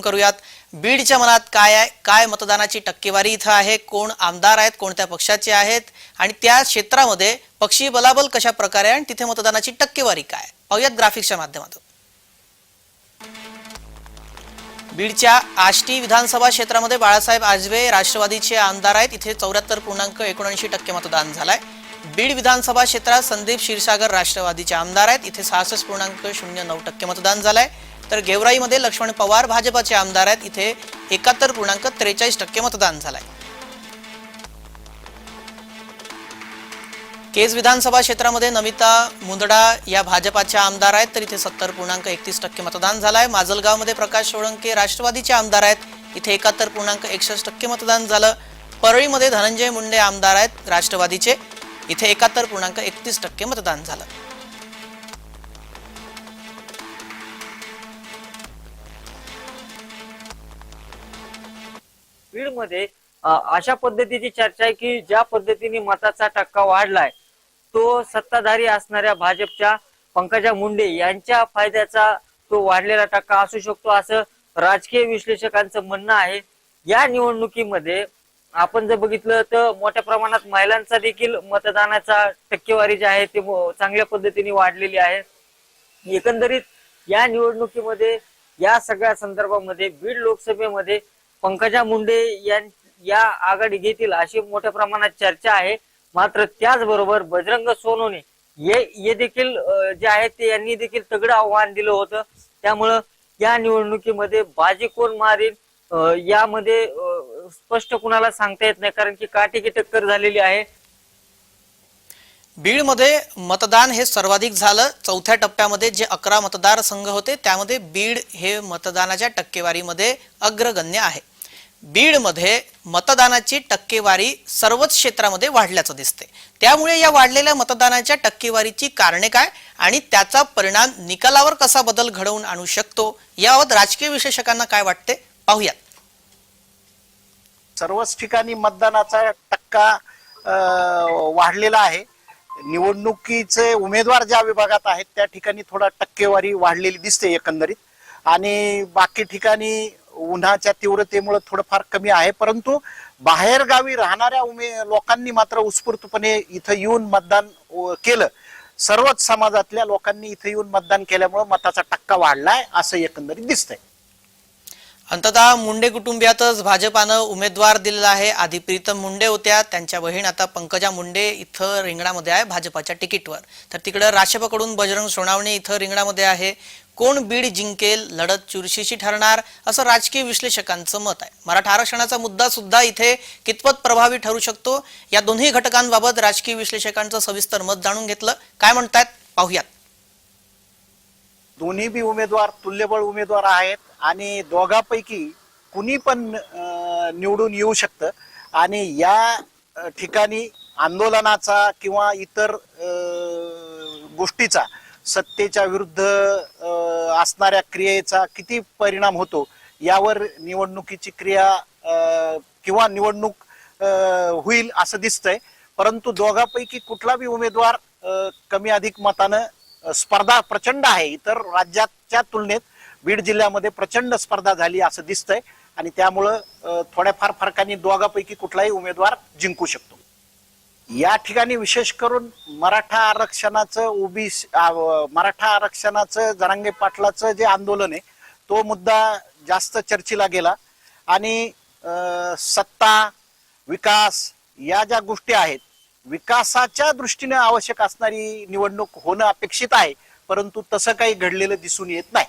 करूयात. बीडच्या मनात काय आहे? काय मतदानाची टक्केवारी इथं आहे? कोण आमदार आहेत? कोणत्या पक्षाचे आहेत? आणि त्या क्षेत्रामध्ये पक्षी बलाबल कशा प्रकारे आणि तिथे मतदानाची टक्केवारी काय पाहूयात ग्राफिक्सच्या माध्यमातून. बीडच्या आष्टी विधानसभा क्षेत्रामध्ये बाळासाहेब आजबे राष्ट्रवादीचे आमदार आहेत. इथे चौऱ्याहत्तर पूर्णांक एकोणऐंशी टक्के मतदान झालंय. बीड विधानसभा क्षेत्रात संदीप क्षीरसागर राष्ट्रवादीचे आमदार आहेत. इथे सहासष्ट पूर्णांक शून्य नऊ टक्के मतदान झालंय. तर गेवराईमध्ये लक्ष्मण पवार भाजपाचे आमदार आहेत. इथे एकाहत्तर पूर्णांक त्रेचाळीस टक्के मतदान झालंय. केज विधानसभा क्षेत्रामध्ये नमिता मुंदडा या भाजपाच्या आमदार आहेत तर इथे सत्तर पूर्णांक एकतीस टक्के मतदान झालंय. माजलगावमध्ये प्रकाश सोळंके राष्ट्रवादीचे आमदार आहेत. इथे एकाहत्तर पूर्णांक एकसष्ट टक्के मतदान झालं. परळीमध्ये धनंजय मुंडे आमदार आहेत राष्ट्रवादीचे. इथे एकाहत्तर पूर्णांक एकतीस टक्के मतदान झालं. बीडमध्ये अशा पद्धतीची चर्चा आहे की ज्या पद्धतीने मताचा टक्का वाढलाय तो सत्ताधारी असणाऱ्या भाजपच्या पंकजा मुंडे यांच्या फायद्याचा तो वाढलेला टक्का असू शकतो असं राजकीय विश्लेषकांचं म्हणणं आहे. या निवडणुकीमध्ये आपण जर बघितलं तर मोठ्या प्रमाणात महिलांचा देखील मतदानाचा टक्केवारी जी आहे ते चांगल्या पद्धतीने वाढलेली आहे. एकंदरीत या निवडणुकीमध्ये या सगळ्या संदर्भामध्ये बीड लोकसभेमध्ये पंकजा मुंडे यां- या आघाडी घेतील अशी मोठ्या प्रमाणात चर्चा आहे. मात्र त्याचबरोबर बजरंग सोनूने हे हे देखील जे आहेत ते यांनी देखील तगडं आव्हान दिलं होतं. त्यामुळं या निवडणुकीमध्ये बाजी कोण मारेल यामध्ये स्पष्ट कुणाला सांगता येत नाही कारण की काटेकी टक्कर झालेली आहे. बीडमध्ये मतदान हे सर्वाधिक झालं. चौथ्या टप्प्यामध्ये जे अकरा मतदारसंघ होते त्यामध्ये बीड हे मतदानाच्या टक्केवारीमध्ये अग्रगण्य आहे. बीडमध्ये मतदानाची टक्केवारी सर्वच क्षेत्रामध्ये वाढल्याचं दिसते त्यामुळे या वाढलेल्या मतदानाच्या टक्केवारीची कारणे काय आणि त्याचा परिणाम निकालावर कसा बदल घडवून आणू शकतो याबाबत राजकीय विश्लेषकांना काय वाटते पाहूयात. सर्वच ठिकाणी मतदानाचा टक्का अं, वाढलेला आहे. निवडणुकीचे उमेदवार ज्या विभागात आहेत त्या ठिकाणी थोडा टक्केवारी वाढलेली दिसते एकंदरीत. आणि बाकी ठिकाणी उन्हाच्या तीव्रतेमुळे थोडंफार कमी आहे परंतु बाहेर गावी राहणाऱ्या उमे लोकांनी मात्र उत्स्फूर्तपणे इथं येऊन मतदान केलं. सर्वच समाजातल्या लोकांनी इथं येऊन मतदान केल्यामुळे मताचा टक्का वाढलाय असं एकंदरीत दिसतंय. अंततः मुंडे कुटुंबियातच भाजपानं उमेदवार दिलेला आहे. आधी प्रीतम मुंडे होत्या त्यांच्या बहीण आता पंकजा मुंडे इथं रिंगणामध्ये आहे भाजपाच्या तिकीटवर. तर तिकडं राष्ट्रपकडून बजरंग सोनावणे इथं रिंगणामध्ये आहे. कोण बीड जिंकेल लढत चुरशीशी ठरणार असं राजकीय विश्लेषकांचं मत आहे. मराठा आरक्षणाचा मुद्दा सुद्धा इथे कितपत प्रभावी ठरू शकतो या दोन्ही घटकांबाबत राजकीय विश्लेषकांचं सविस्तर मत जाणून घेतलं. काय म्हणतायत? पाहूयात. दोन्ही बी उमेदवार तुल्यबळ उमेदवार आहेत. आणि दोघापैकी कुणी पण निवडून येऊ शकतं. आणि या ठिकाणी आंदोलनाचा किंवा इतर गोष्टीचा सत्तेच्या विरुद्ध असणाऱ्या क्रियेचा किती परिणाम होतो यावर निवडणुकीची क्रिया किंवा निवडणूक होईल असं दिसतंय. परंतु दोघापैकी कुठला बी उमेदवार कमी अधिक मतानं स्पर्धा प्रचंड आहे. इतर राज्याच्या तुलनेत बीड जिल्ह्यामध्ये प्रचंड स्पर्धा झाली असं दिसतंय आणि त्यामुळं थोड्याफार फरकाने दोघापैकी कुठलाही उमेदवार जिंकू शकतो. या ठिकाणी विशेष करून मराठा आरक्षणाचं ओबी मराठा आरक्षणाचं जरांगे पाटलाचं जे आंदोलन आहे तो मुद्दा जास्त चर्चेला गेला. आणि सत्ता विकास या ज्या गोष्टी आहेत विकासाच्या दृष्टीने आवश्यक असणारी निवडणूक होणं अपेक्षित आहे परंतु तसं काही घडलेलं दिसून येत नाही.